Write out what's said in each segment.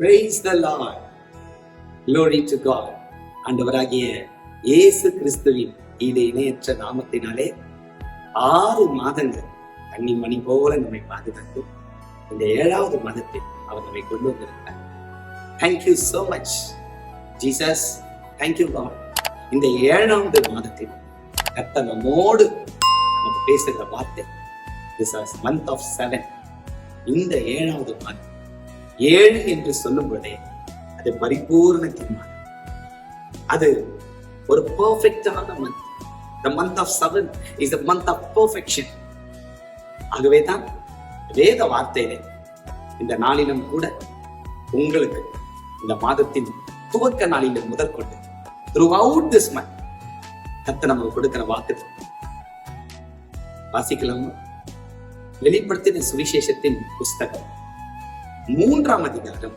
Praise the lord Glory to God. ஆண்டவராகிய இயேசு கிறிஸ்துவின் ஈடு இணையற்ற நாமத்தினாலே ஆறு மாதங்கள் கன்னிமணி போல நம்மை பாதுகாத்து இந்த ஏழாவது மாதத்தில் அவர் நம்மை கொண்டு வந்திருக்கிறார். Thank you so much Jesus thank you God இந்த ஏழாவது மாதத்தில் கத்த நம்மோடு நமக்கு பேசுகிற வார்த்தை திஸ் மந்த் ஆஃப் செவன் இந்த ஏழாவது மாதம் ஏழு என்று சொல்லும் பொழுதே அது பரிபூர்ண தீர்மானம். அது ஒரு பர்ஃபெக்டான month the month of seven is the month of perfection ஆகவே தான் வேத வார்த்தையிலே இந்த நாளிலும் கூட உங்களுக்கு இந்த மாதத்தின் துவக்க நாளிலும் முதற்கொண்டு த்ரூ அவுட் திஸ் மந்த் கத்தை நமக்கு கொடுக்கிற வாக்கு. வாசிக்கலாமா? வெளிப்படுத்தின சுவிசேஷத்தின் புஸ்தகம். மூன்றாம் அதிகாரம்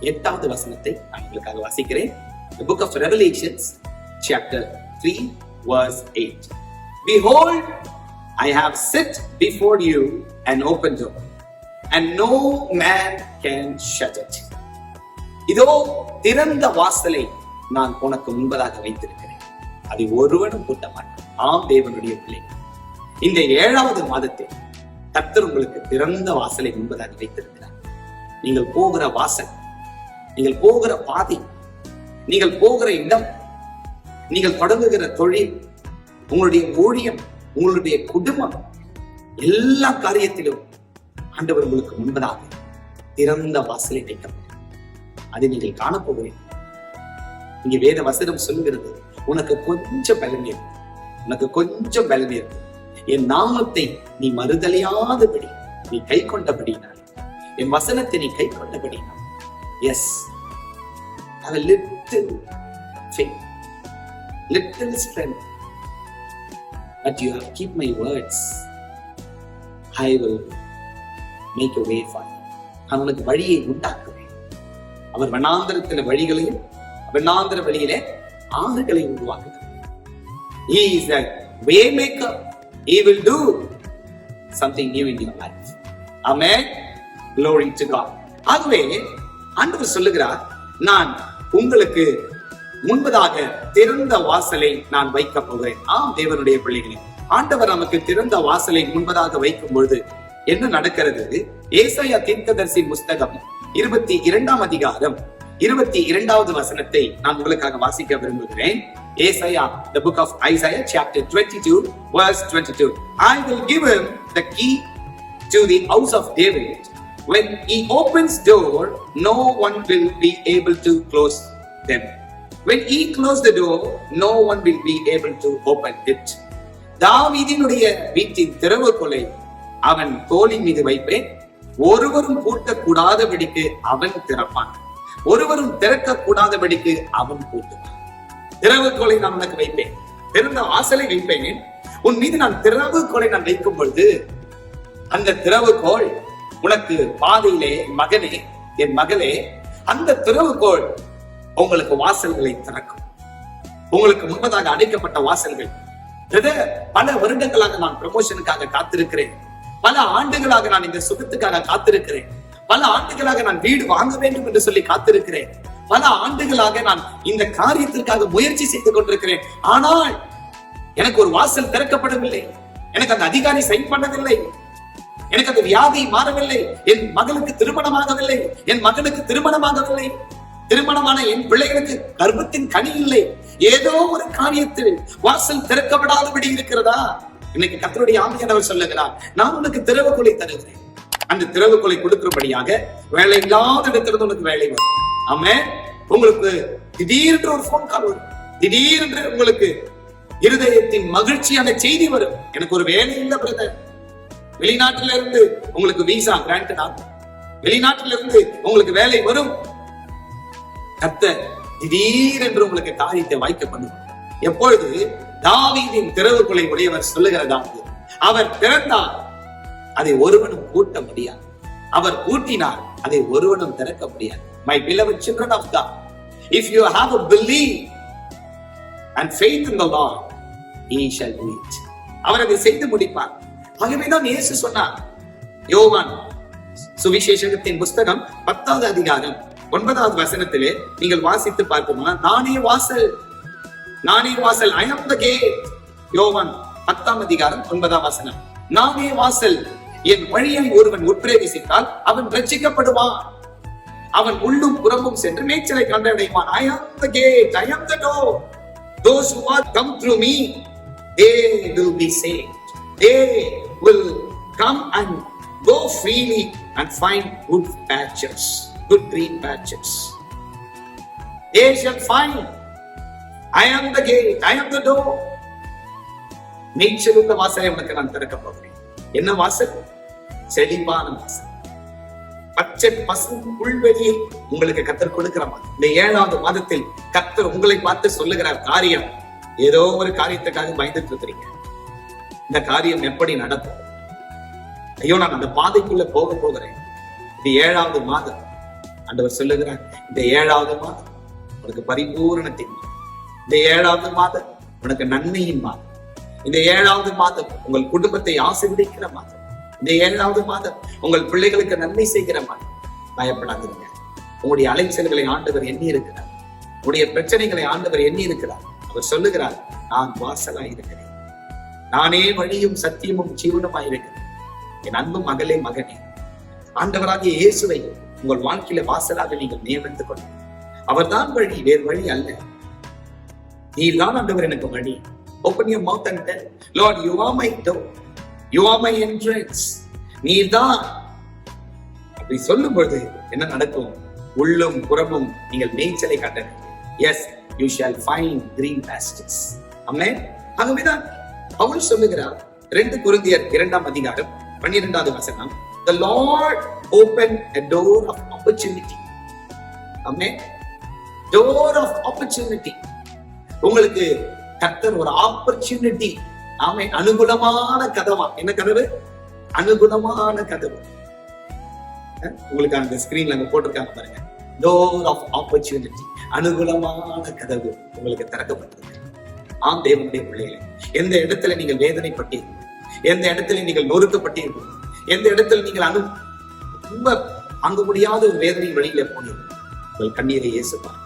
எட்டாவது வசனத்தை நான் உங்களுக்காக வாசிக்கிறேன். The book of Revelations, chapter 3, verse 8. Behold, I have set before you an open door, and no man can shut it. இதோ திறந்த வாசலை நான் உனக்கு முன்பதாக வைத்திருக்கிறேன். அதை ஒருவனும் கூட்ட மாட்டான் ஆம் தேவனுடைய பிள்ளை. இந்த ஏழாவது மாதத்தில் கர்த்தர் உங்களுக்கு திறந்த வாசலை முன்பதாக வைத்திருக்கிறார். நீங்கள் போகிற வாசல் நீங்கள் போகிற பாதை நீங்கள் போகிற இடம் நீங்கள் தொடங்குகிற தொழில் உங்களுடைய ஊழியம் உங்களுடைய குடும்பம் எல்லா காரியத்திலும் ஆண்டவர் உங்களுக்கு முன்பதாக திறந்த வாசலை வைக்கப்படும் அதை நீங்கள் காணப்போகிறீர்கள். இங்க வேத வசனம் சொல்லுகிறது உனக்கு கொஞ்சம் பலன் இருக்கு உனக்கு கொஞ்சம் பலன் இருக்கு என் நாமத்தை நீ மறுதலையாதபடி நீ கை கொண்டபடினால் என் வசனத்தை கை கொண்டபடி as little strength but you have keep my words I will make a way for அவனுக்கு வழியை உண்டாக்குவேன் அவர் வண்ணாந்திரத்தில் வழிகளையும் வண்ணாந்திர வழியிலே ஆறுகளை உருவாக்குகிறார் He will do something new in your life. Amen. Glory to God. ஆகவே ஆண்டவர் சொல்லுகிறார் நான் உங்களுக்கு முன்பதாக திறந்த வாசலை நான் வைக்க போகிறேன். ஆம் தேவனுடைய பிள்ளைகளே ஆண்டவர் நமக்கு திறந்த வாசலை முன்பதாக வைக்கும் பொழுது என்ன நடக்கிறது? ஏசாயா தீர்க்கதரிசி புஸ்தகம் இருபத்தி இரண்டாம் அதிகாரம் இருபத்தி இரண்டாவது வசனத்தை நான் உங்களுக்காக வாசிக்க விரும்புகிறேன். ஏசாயா the book of Isaiah chapter 22 verse 22 I will give him the key to the house of David. When he opens door no one will be able to close them. When he closed the door no one will be able to open it. தாவீதினுடைய வீட்டின் திறவுகொலை அவன் தோளின் மீது வைப்பேன். ஒருவரும் பூட்டக்கூடாதபடிக்கு அவன் திறப்பான். ஒருவரும் திறக்கக்கூடாதபடிக்கு அவன் பூட்டுவான். திறவுகோலை நான் உனக்கு வைப்பேன். திறந்த வாசலை வைப்பேன். உன் மீது நான் திறவுகோலை நான் வைக்கும் பொழுது அந்த திறவுகோள் உனக்கு பாதையிலே மகனே என் மகளே அந்த திறவுகோள் உங்களுக்கு வாசல்களை திறக்கும். உங்களுக்கு முன்பதாக அடைக்கப்பட்ட வாசல்கள். பல வருடங்களாக நான் ப்ரமோஷனுக்காக காத்திருக்கிறேன். பல ஆண்டுகளாக நான் இந்த சுகத்துக்காக காத்திருக்கிறேன். பல ஆண்டுகளாக நான் வீடு வாங்க வேண்டும் என்று சொல்லி காத்திருக்கிறேன். பல ஆண்டுகளாக நான் இந்த காரியத்திற்காக முயற்சி செய்து கொண்டிருக்கிறேன். ஆனால் எனக்கு ஒரு வாசல் திறக்கப்படவில்லை. எனக்கு அந்த அதிகாரி சைன் பண்ணவில்லை எனக்கு அந்த வியாதி மாறவில்லை. என் மகளுக்கு திருமணமாகவில்லை. என் மகனுக்கு திருமணமாகவில்லை. திருமணமான என் பிள்ளைகளுக்கு கர்ப்பத்தின் கனி இல்லை. ஏதோ ஒரு காரியத்தில் வாசல் திறக்கப்படாதபடி இருக்கிறதா? இன்னைக்கு கத்தருடைய ஆமையானவர் சொல்லுகிறார் நான் உனக்கு திறவுகொலை தருகிறேன். அந்த திறவுகொலை கொடுக்கிறபடியாக வேலை இல்லாத இடத்திலிருந்து உனக்கு வேலை வரும். ஆமே உங்களுக்கு திடீரென்று ஒரு போன் கால் வரும். திடீரென்று உங்களுக்கு இருதயத்தின் மகிழ்ச்சியான செய்தி வரும். எனக்கு ஒரு வேலை இல்லை பிரதர் வெளிநாட்டில இருந்து உங்களுக்கு விசா கிராண்டட் ஆகும் வெளிநாட்டில இருந்து உங்களுக்கு வேலை வரும். கத்த திடீரென்று உங்களுக்கு காரியத்தை வாய்க்க பண்ணுவார். எப்பொழுது? தாவீதின் திறவுகளை உடையவர் சொல்லுகிறதாவது அவர் திறந்தார் அதை ஒருவனும் கூட்ட முடியாது. அவர் கூட்டினார் அதை ஒருவனும் திறக்க முடியாது. My beloved children of the if you have a believe and faith in the lord he shall do it அவர் அதை செய்து முடிப்பார். ஆகவேதான் இயேசு சொன்னார். யோவான் சுவிசேஷகத்தின் புஸ்தகம் பத்தாவது அதிகாரம் ஒன்பதாவது வசனத்திலே நீங்கள் வாசித்து பார்ப்போம்னா நானே வாசல் நானே வாசல் ஐ ஆம் யோவான் பத்தாம் அதிகாரம் ஒன்பதாம் வசனம். நானே வாசல் என் வழியை ஒருவன் உட்பிரவேசித்தால் அவன் ரட்சிக்கப்படுவான். அவன் உள்ளும் புறமும் சென்று மேய்ச்சலை கண்டடைவான். ஐ ஆம் the gate I am the door those who are come through they they will be will come and go freely and find good patches good green patches. They shall find I am the gate I am the door. மேய்ச்சல் உள்ள வாசலை உனக்கு நான் திறக்க போகிறேன். என்ன வாசல்? செழிப்பான வாசல். பச்சை பசு புல்வெளியை உங்களுக்கு கத்தர் கொடுக்கிற மாதிரி. இந்த ஏழாவது மாதத்தில் கத்தர் உங்களை பார்த்து சொல்லுகிறார் காரியம் ஏதோ ஒரு காரியத்துக்காக பயந்துட்டு இருக்கிறீங்க. இந்த காரியம் எப்படி நடக்கும்? ஐயோ நான் அந்த பாதைக்குள்ள போக போகிறேன். இது ஏழாவது மாதம். ஆண்டவர் சொல்லுகிறார் இந்த ஏழாவது மாதம் உனக்கு பரிபூரணத்தின் மாதம் இந்த ஏழாவது மாதம் உனக்கு நன்மையின் மாதம். இந்த ஏழாவது மாதம் உங்கள் குடும்பத்தை ஆசீர்வதிக்கிற மாதம். இந்த ஏழாவது மாதம் உங்கள் பிள்ளைகளுக்கு நன்மை செய்கிற மாதம். பயப்படாதீங்க. உங்களுடைய அலைச்சல்களை ஆண்டவர் எண்ணி இருக்கிறார் உங்களுடைய பிரச்சனைகளை ஆண்டவர் எண்ணி இருக்கிறார் அவர் சொல்லுகிறார் நான் வாசலாய் இருக்கிறேன் நானே வழியும் சத்தியமும் ஜீவனமாய் இருக்கிறேன் என் அன்பு மகளே மகனே ஆண்டவராகிய இயேசுவை உங்கள் வாழ்க்கையில வாசலாக நீங்கள் நியமித்துக் கொள்ளுங்கள். அவர்தான் வழி வேறு வழி அல்ல. நீர் தான் ஆண்டவர் எனக்கு வழி. Open you mouth and tell lord you are my door you are my entrance நீர் தான் அப்படி சொல்லும் பொழுது என்ன நடக்கும்? உள்ளும் புறமும் நீங்கள் மேய்ச்சலை கண்டன yes you shall find green pastures அம்மே ஆகவேதான் பவுல் சொல்லுகிறார் ரெண்டு குருந்தியர் இரண்டாம் அதிகாரம் பன்னிரெண்டாவது வசனம் the lord opened a door of opportunity. Amen. door of opportunity. உங்களுக்கு கர்த்தர் ஒரு ஆப்பர்ச்சுனிட்டி ஆமை அனுகூலமான கதவா? என்ன கதவு? அனுகூலமான கதவு. உங்களுக்கு அந்த ஸ்கிரீன்ல அங்க போட்டிருக்காங்க பாருங்க. டோர் ஆஃப் ஆப்பர்ச்சுனிட்டி அனுகூலமான கதவு உங்களுக்கு திறக்கப்பட்டிருக்கு. ஆம் தேவனுடைய பிள்ளைகளை. எந்த இடத்துல நீங்கள் வேதனைப்பட்டீர்கள்? எந்த இடத்துல நீங்கள் நொறுக்கப்பட்டீர்கள்? எந்த இடத்துல நீங்கள் அணு ரொம்ப அங்க முடியாத ஒரு வேதனை வழியில போனீர்கள்? உங்கள் கண்ணீரை இயேசுப்பார்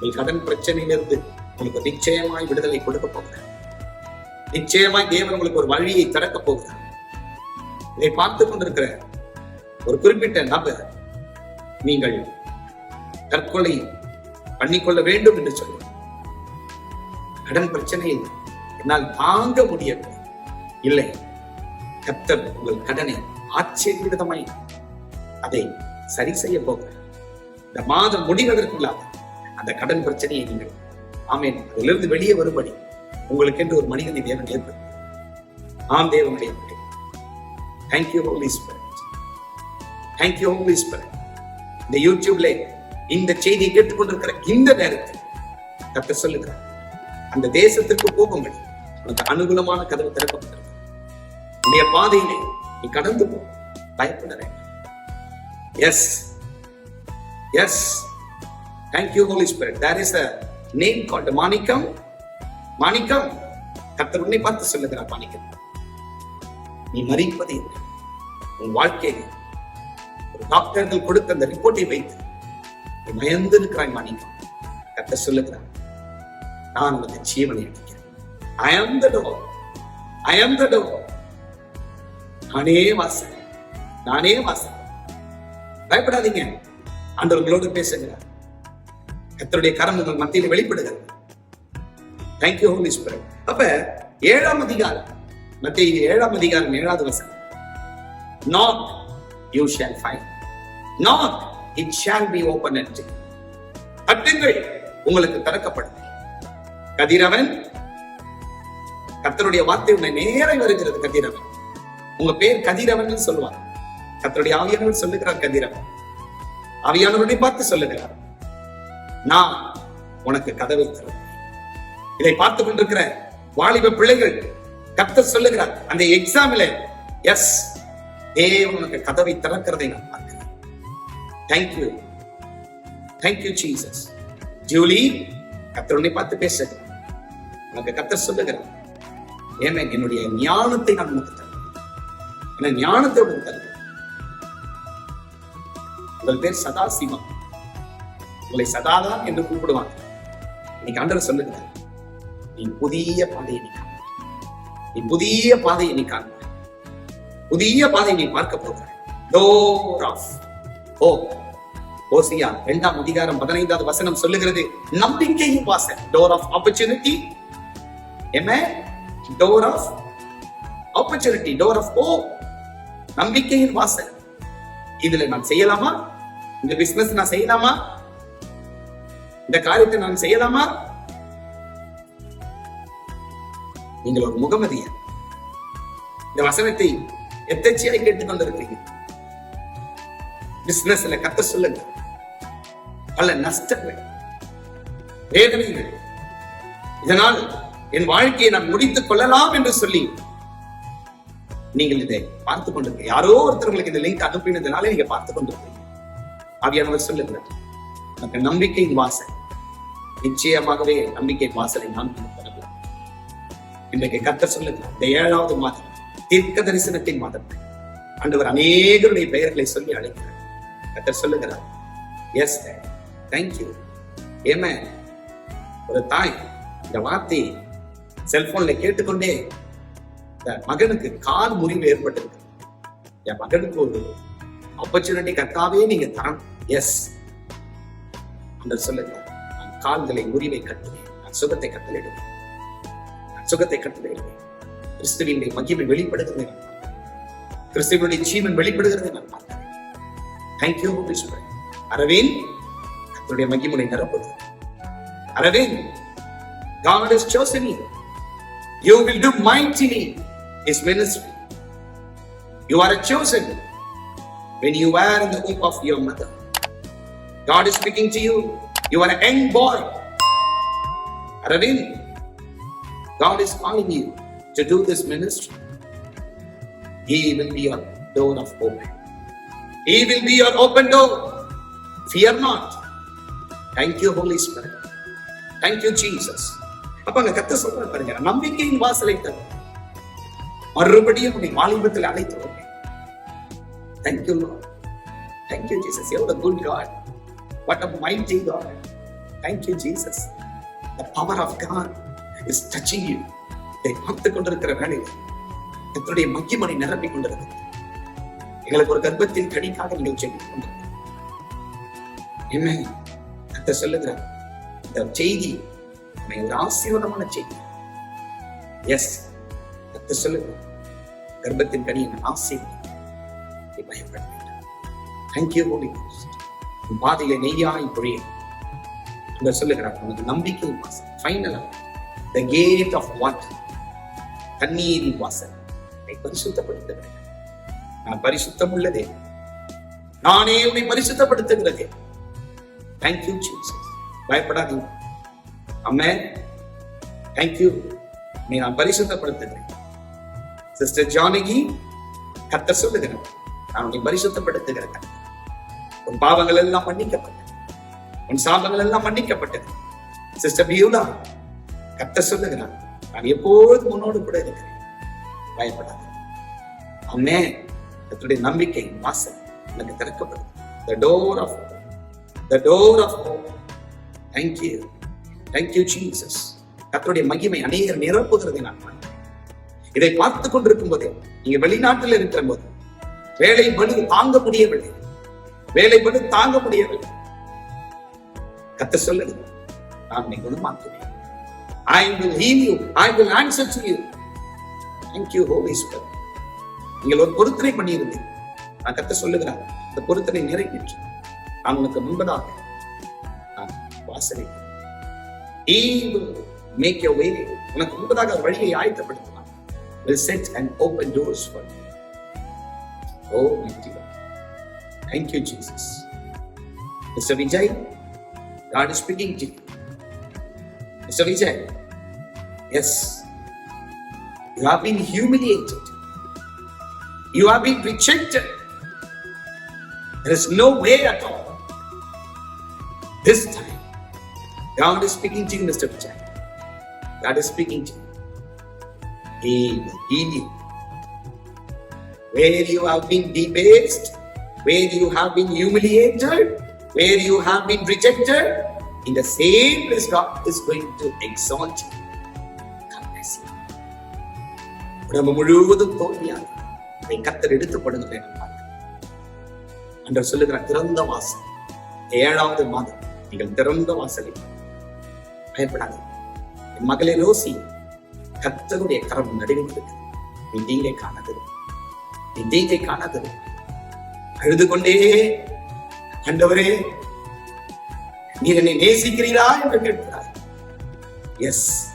உங்கள் கடன் பிரச்சனையிலிருந்து உங்களுக்கு நிச்சயமாய் விடுதலை கொடுக்க போகிறார். நிச்சயமாய் தேவன் உங்களுக்கு ஒரு வழியை திறக்க போகிறார். இதை பார்த்து கொண்டிருக்கிற ஒரு குறிப்பிட்ட நபர் நீங்கள் தற்கொலை பண்ணிக்கொள்ள வேண்டும் என்று சொல்லுங்கள் கடன் பிரச்சனையில் என்னால் தாங்க முடியவில்லை. இல்லை கத்தர் உங்கள் கடனை ஆச்சரியவிதமாய் அதை சரி செய்ய போக இந்த மாதம் முடிவதற்குள்ளாக அந்த கடன் பிரச்சனையை நீங்கள் ஆமேன் அதிலிருந்து வெளியே வரும்படி உங்களுக்கு என்று ஒரு மனிதனை தேவன் ஏற்படுத்தி ஆம் தேவனுடைய thank you holy spirit thank you holy spirit இந்த யூடியூப்ல இந்த செய்தியை கேட்டுக்கொண்டிருக்கிற இந்த நேரத்தில் கத்த சொல்லுகிறார் அந்த தேசத்திற்கு போகும்படி உனக்கு அனுகூலமான கதவு திறக்கப்பட்டிருக்கு. உன்னுடைய பாதையிலே நீ கடந்து போ. பயப்பட yes yes thank you holy spirit there is a name called Manickam Manickam கத்தர் உன்னை பார்த்து சொல்லுகிறார் மாணிக்கம் நீ மறிப்பது உன் வாழ்க்கையை ஒரு டாக்டர்கள் கொடுத்த அந்த ரிப்போர்ட்டை வைத்து நீ இருக்கிறாய் மாணிக்கம் கத்த சொல்லுகிறார் நான் உனக்கு ஜீவனை அளிக்கிறேன் ஐ am the door I am the door நானே வாசல் நானே வாசல் பயப்படாதீங்க. ஆண்டவர் உங்களோடு பேசுகிறார் கர்த்தருடைய கரம் உங்கள் மத்தியில் வெளிப்படுகிறது. தேங்க்யூ ஹோலி ஸ்பிரிட் அப்ப ஏழாம் அதிகாரம். மத்திய ஏழாம் அதிகாரம் ஏழாவது வசனம். Knock you shall find knock it shall be open என்று தட்டுங்கள் உங்களுக்கு திறக்கப்படும். கதிரவன் கத்தருடைய வார்த்தை உன்னை நேரம் வருகிறது கதிரவன். உங்க பேர் கதிரவன் சொல்லுவான் கத்தருடைய ஆவியானவர் சொல்லுகிறார் கதிரவன். ஆவியானவரை பார்த்து சொல்லுகிறார். நான் உனக்கு கதவை தருவேன் இதை பார்த்து கொண்டிருக்கிற வாலிப பிள்ளைகள் கர்த்தர் சொல்லுகிறார் அந்த எக்ஸாம்ல எஸ் தேவன் உனக்கு கதவை திறக்கிறதை நான் பார்க்கிறேன். தேங்க்யூ தேங்க்யூ ஜீசஸ் ஜூலி கத்தருடைய பார்த்து பேசுகிறேன் உனக்கு கத்தர் சொல்லுகிறார். ஏமே என்னுடைய ஞானத்தை நான் உனக்கு தருவேன். என்ன ஞானத்தை உனக்கு தருவேன்? உங்கள் பேர் சதா சிவம் உங்களை சதாதான் என்று கூப்பிடுவாங்க. இன்னைக்கு ஆண்டவர் சொல்லுங்க நீ புதிய பாதையை நீ நீ புதிய பாதையை நீ காண்பாய் புதிய பாதையை நீ பார்க்க போகிற டோர் ஆஃப் ஓ ஓசியா இரண்டாம் அதிகாரம் பதினைந்தாவது வசனம் சொல்லுகிறது நம்பிக்கையின் வாசல். டோர் ஆஃப் ஆப்பர்ச்சுனிட்டி என்ன door of opportunity door of ஓ நம்பிக்கையின் வாசல். இதுல நான் செய்யலாமா? இந்த பிசினஸ் நான் செய்யலாமா? இந்த காரியத்தை நான் செய்யலாமா? நீங்கள் ஒரு முகமதிய இந்த வசனத்தை எத்தச்சியாய் கேட்டுக்கொண்டிருக்கீங்க பிசினஸ்ல கத்த சொல்லுங்க. பல நஷ்டங்கள் வேதனைகள். இதனால் என் வாழ்க்கையை நான் முடித்துக் கொள்ளலாம் என்று சொல்லி நீங்கள் இதை பார்த்து கொண்டிருக்க யாரோ ஒருத்தர் உங்களுக்கு இந்த லிங்க் அனுப்பினதுனால நீங்க பார்த்து கொண்டிருக்கீங்க. ஆவியானவர் சொல்லுங்க எனக்கு நம்பிக்கையின் வாசல். நிச்சயமாகவே நம்பிக்கை வாசலை நான் தரலாம் இன்றைக்கு கத்த சொல்லுங்க இந்த ஏழாவது மாதம் தீர்க்க தரிசனத்தின் மாதம். அன்றுவர் அநேகருடைய பெயர்களை சொல்லி அழைக்கிறார். கத்தர் சொல்லுகிறார் எஸ் தேங்க்யூ ஏம ஒரு தாய் இந்த வார்த்தை செல்போன்ல கேட்டுக்கொண்டே இந்த மகனுக்கு கால் முறிவு ஏற்பட்டிருக்கு. என் மகனுக்கு ஒரு ஆப்பர்ச்சுனிட்டி கத்தாவே நீங்க தரணும். எஸ் அந்த சொல்லுங்க நான் கால்களை முறிவை கட்டுவேன். நான் சுகத்தை கட்டளிடுவேன் நான் சுகத்தை கட்டளிடுவேன் கிறிஸ்துவினுடைய மகிமை வெளிப்படுகிறதை. நான் கிறிஸ்துவனுடைய ஜீவன் வெளிப்படுகிறது நான் பார்க்கிறேன். தேங்க்யூ சொல்றேன் அரவிந்த் கர்த்தருடைய மகிமுனை நிரப்புது Aravind God has chosen you. You will do mightily His ministry. You are a chosen when you were in the womb of your mother. God is speaking to you. You are a young boy. Aravind, God is calling you to do this ministry. He will be your door of hope. He will be your open door. Fear not. Thank you, Holy Spirit. Thank you, Jesus. அப்ப அங்க கத்த சொல்ற பாருங்க. நம்பிக்கையின் வாசலை தரும். மறுபடியும் உன்னை வாலிபத்தில் அழைத்து வருவேன். Thank you thank you Jesus எவ்வளவு good God what a mighty God thank you Jesus the power of God is touching you இதை பார்த்து கொண்டிருக்கிற வேலையில் கத்தருடைய மக்கிமனை நிரப்பிக் கொண்டிருக்கிறது. எங்களுக்கு ஒரு கர்ப்பத்தில் கடிக்காக நீங்கள் செய்து கொண்டிருக்கிறது என்ன கத்த சொல்லுகிறார். இந்த செய்தி உன்னை ஒரு ஆசீர்வாதமான செய்தி. எஸ் கத்து சொல்லுங்க கர்ப்பத்தின் கனி கனியின் ஆசீர்வாதம் பயப்பட வேண்டாம். தேங்க்யூ ஹோலி பாதையில நெய்யாய் பொழியும் இந்த சொல்லுகிறார் உனக்கு நம்பிக்கை வாசல். ஃபைனலா த கேட் ஆஃப் வாட்டர் தண்ணீரின் வாசல். உன்னை பரிசுத்தப்படுத்துகிறேன் நான் பரிசுத்தம் உள்ளதே நானே உன்னை பரிசுத்தப்படுத்துகிறதே. தேங்க்யூ ஜீசஸ் பயப்படாதீங்க. அம்மே தேங்க்யூ நீ நான் பரிசுத்தப்படுத்துகிறேன். சிஸ்டர் ஜானகி கத்த சொல்லுகிறேன் நான் உன்னை பரிசுத்தப்படுத்துகிறேன். உன் பாவங்கள் எல்லாம் மன்னிக்கப்பட்டது. உன் சாபங்கள் எல்லாம் மன்னிக்கப்பட்டது. சிஸ்டர் பியூலா கத்த சொல்லுகிறான் நான் எப்போதும் உன்னோடு கூட இருக்கிறேன். பயப்படாத. அம்மே கத்துடைய நம்பிக்கை வாசல் எனக்கு திறக்கப்படுது. The door of the door of hope. Thank you Jesus கத்தருடைய மகிமை அநேகர் நிரப்புகிறதை நான் பார்க்கிறேன். இதை பார்த்து கொண்டிருக்கும் போதே நீங்க வெளிநாட்டில் இருக்கிற போது வேலை பலு தாங்க முடியவில்லை வேலை பலு தாங்க முடியவில்லை கத்த சொல்லுது நான் உன்னை குணமாக்குவேன். I will heal you. I will answer to you. Thank you, Holy Spirit. நீங்கள் ஒரு பொருத்தனை பண்ணியிருந்தீங்க நான் கத்த சொல்லுகிறேன் இந்த பொருத்தனை நிறைவேற்று. நான் உனக்கு முன்பதாக நான் வாசலை He will make your way உனக்கு முன்பதாக ஒரு வழியை ஆயத்தப்படுத்துவான் will set and open doors for you oh mighty God thank you Jesus Mr. Vijay God is speaking to you Mr. Vijay yes you have been humiliated you have been rejected there is no way at all this time God is speaking to you, Mr. Vijay. God is speaking to you. He will heal you. Where you have been debased, where you have been humiliated, where you have been rejected, in the same place God is going to exalt you. God bless உடம்பு முழுவதும் தோல்வியாக அதை கத்தர் எடுத்துப்படுகிறதை நான் பார்க்கிறேன். சொல்லுகிற திறந்த வாசல் ஏழாவது மாதம் நீங்கள் திறந்த வாசலை பயப்படாதீங்க என் மகளே ரோசி கத்தருடைய கரம் நடுவில் இருக்கு நீ தீங்கை காணாது. நீ தீங்கை காணாது. அழுது கொண்டே ஆண்டவரே நீர் என்னை நேசிக்கிறீரா என்று கேட்கிறார் எஸ்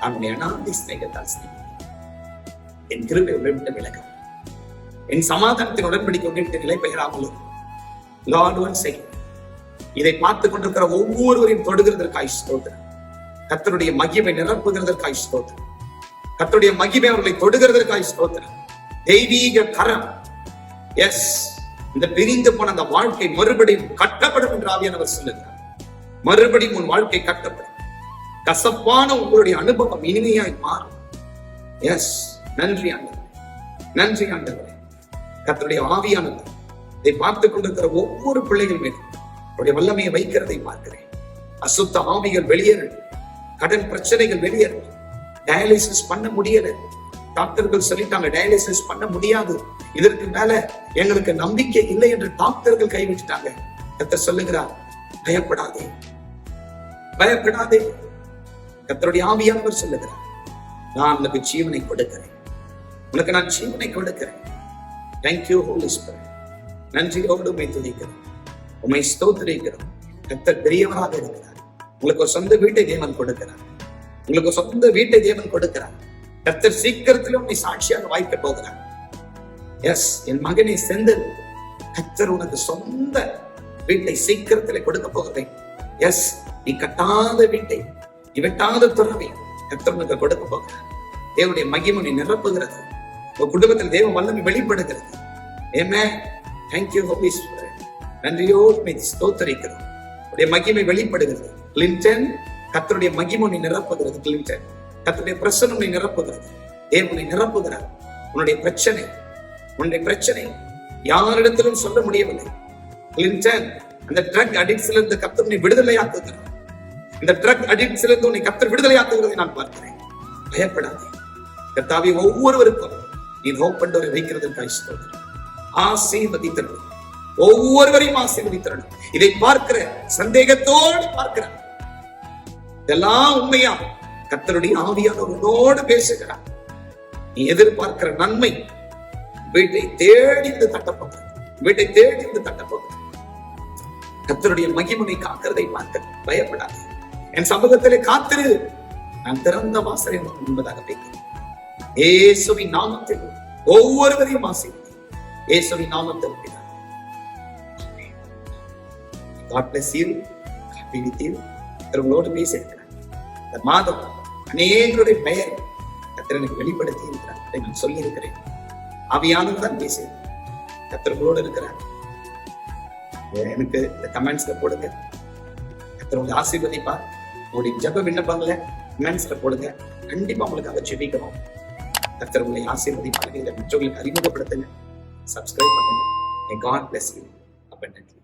அவனுடைய அனாதி ஸ்நேகத்தால் என் கிருபை உடன்பட்ட விலகம். என் சமாதானத்தின் உடன்படிக்கை உடன்பட்டு நிலை பெயராமலும் லார்ட் ஒன் செகண்ட் இதை பார்த்துக் கொண்டிருக்கிற ஒவ்வொருவரையும் தொடுகிறதற்காய் ஸ்தோத்திரம். கத்தருடைய மகிமை நிரப்புகிறதற்காய் ஸ்தோத்திரம். கத்தருடைய மகிமை அவர்களை தொடுகிறதற்காய் ஸ்தோத்திரம். தெய்வீக கரம். எஸ் இந்த பிரிந்து போன அந்த வாழ்க்கை மறுபடியும் கட்டப்படும் என்று ஆவியானவர் சொல்லுகிறார். மறுபடியும் உன் வாழ்க்கை கட்டப்படும். கசப்பான உங்களுடைய அனுபவம் இனிமையாய் மாறும். எஸ் நன்றி ஆண்டவர். நன்றி ஆண்டவர். கத்தருடைய ஆவியானவர் இதை பார்த்து கொண்டிருக்கிற ஒவ்வொரு பிள்ளைகள் மீது அவருடைய வல்லமையை வைக்கிறதை பார்க்கிறேன். அசுத்த ஆவிகள் வெளியேறணும் கடன் பிரச்சனைகள் வெளியேற டயாலிசிஸ் பண்ண முடியல. டாக்டர்கள் சொல்லிட்டாங்க டயாலிசிஸ் பண்ண முடியாது. இதற்கு மேல எங்களுக்கு நம்பிக்கை இல்லை என்று டாக்டர்கள் கைவிட்டுட்டாங்க கர்த்தர் சொல்லுகிறார் பயப்படாதே. பயப்படாதே. எத்தனுடைய ஆவியானவர் சொல்லுகிறார் நான் உனக்கு ஜீவனை கொடுக்கிறேன். உனக்கு நான் ஜீவனை கொடுக்கிறேன். தேங்க்யூ ஹோலி ஸ்பிரிட் நன்றியோடு உண்மை துதிக்கிறோம். உண்மை ஸ்தோத்திரிக்கிறோம். கர்த்தர் பெரியவராக இருக்கிறார். உங்களுக்கு ஒரு சொந்த வீட்டை தேவன் கொடுக்கிறார். உங்களுக்கு ஒரு சொந்த வீட்டை தேவன் கொடுக்கிறார். கர்த்தர் சீக்கிரத்திலும் உன்னை சாட்சியாக வாய்க்க போகிறார். எஸ் என் மகனை செந்தல் கர்த்தர் உனக்கு சொந்த வீட்டை சீக்கிரத்தில் கொடுக்க போகிறேன் எஸ் நீ கட்டாத வீட்டை நீ வெட்டாத துறவை கர்த்தர் உனக்கு கொடுக்க போகிறார். தேவனுடைய மகிமை நிரப்புகிறது. உங்க குடும்பத்தில் தேவ வல்லமை வெளிப்படுகிறது. ஏமே தேங்க்யூ ஹோலி நன்றியோடு ஸ்தோத்தரிக்கிறோம். உடைய மகிமை வெளிப்படுகிறது. கிளின்டன் கத்தருடைய மகிமை உன்னை நிரப்புகிறது கிளின்டன் கத்தருடைய பிரசனம் உன்னை நிரப்புகிறது. தேவனை நிரப்புகிறார். உன்னுடைய பிரச்சனை உன்னுடைய பிரச்சனை யாரிடத்திலும் சொல்ல முடியவில்லை. கிளின்டன் அந்த ட்ரக் அடிக்ட்ஸ்ல இருந்து கத்தர் விடுதலை விடுதலையாக்குகிறார். இந்த ட்ரக் அடிக்ட்ஸ்ல இருந்து உன்னை கத்தர் விடுதலையாக்குகிறதை நான் பார்க்கிறேன். பயப்படாதே. கத்தாவி ஒவ்வொருவருக்கும் நீ ஹோப் பண்ணவரை வைக்கிறதற்காக ஸ்தோத்திரம் ஆசீர்வதித்தரணும். ஒவ்வொருவரையும் ஆசீர்வதித்தரணும். இதை பார்க்கிற சந்தேகத்தோடு பார்க்கிறார். இதெல்லாம் உண்மையா? கத்தருடைய ஆவியானவர் உன்னோடு பேசுகிறார். நீ எதிர்பார்க்கிற நன்மை வீட்டை தேடி வந்து தட்டப்போகிறது வீட்டை தேடி வந்து தட்டப்போகிறது கர்த்தருடைய மகிமனை காக்கிறதை பார்க்க பயப்படாது. என் சமூகத்திலே காத்திரு. நான் திறந்த வாசலை என்பதாக பேசுகிறேன். ஏசுவின் நாமத்தில் ஒவ்வொருவரையும் ஆசீர்வதி ஏசுவின் நாமத்தில் God bless you. God be with you. கர்த்தர் உங்களோடு பேசியிருக்கிறார். இந்த மாதம் அநேகருடைய பெயர் கத்தர் எனக்கு வெளிப்படுத்தி இருக்கிறார் அதை நான் சொல்லியிருக்கிறேன். அவையானவர் தான் பேசுகிறேன் கத்தர் உங்களோடு இருக்கிறார் எனக்கு இந்த கமெண்ட்ஸ்ல போடுங்க. கத்தர் உங்களை ஆசீர்வதிப்பா உங்களுடைய ஜப விண்ணப்பங்களை கமெண்ட்ஸ்ல போடுங்க. கண்டிப்பா உங்களுக்கு அதை ஜெபிக்கிறோம் கத்தர் உங்களை ஆசீர்வதிப்பாங்க இதை மற்றவங்களுக்கு அறிமுகப்படுத்துங்க. சப்ஸ்கிரைப் பண்ணுங்க. God bless you abundantly.